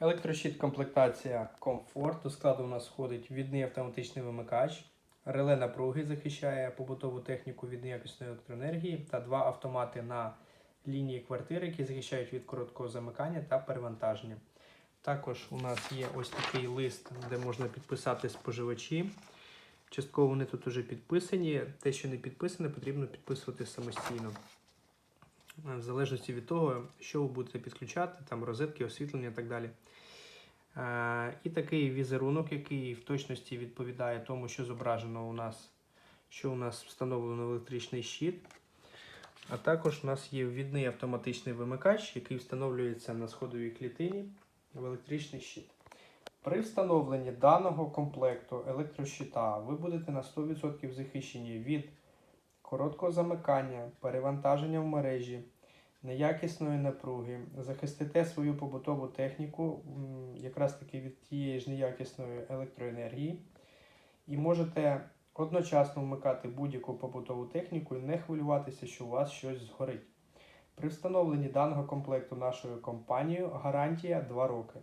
Електрощит комплектація комфорт. До складу у нас входить відний автоматичний вимикач, реле напруги захищає побутову техніку від неякісної електроенергії та два автомати на лінії квартири, які захищають від короткого замикання та перевантаження. Також у нас є ось такий лист, де можна підписати споживачі. Частково вони тут вже підписані. Те, що не підписане, потрібно підписувати самостійно. Е, В залежності від того, що ви будете підключати, там розетки, освітлення і так далі. Е, І такий візерунок, який в точності відповідає тому, що зображено у нас, що у нас встановлено електричний щит. А також у нас є ввідний автоматичний вимикач, який встановлюється на сходовій клітині в електричний щит. При встановленні даного комплекту електрощита ви будете на 100% захищені від короткого замикання, перевантаження в мережі, неякісної напруги, захистите свою побутову техніку якраз таки від тієї ж неякісної електроенергії, і можете одночасно вмикати будь-яку побутову техніку і не хвилюватися, що у вас щось згорить. При встановленні даного комплекту нашою компанією гарантія 2 роки.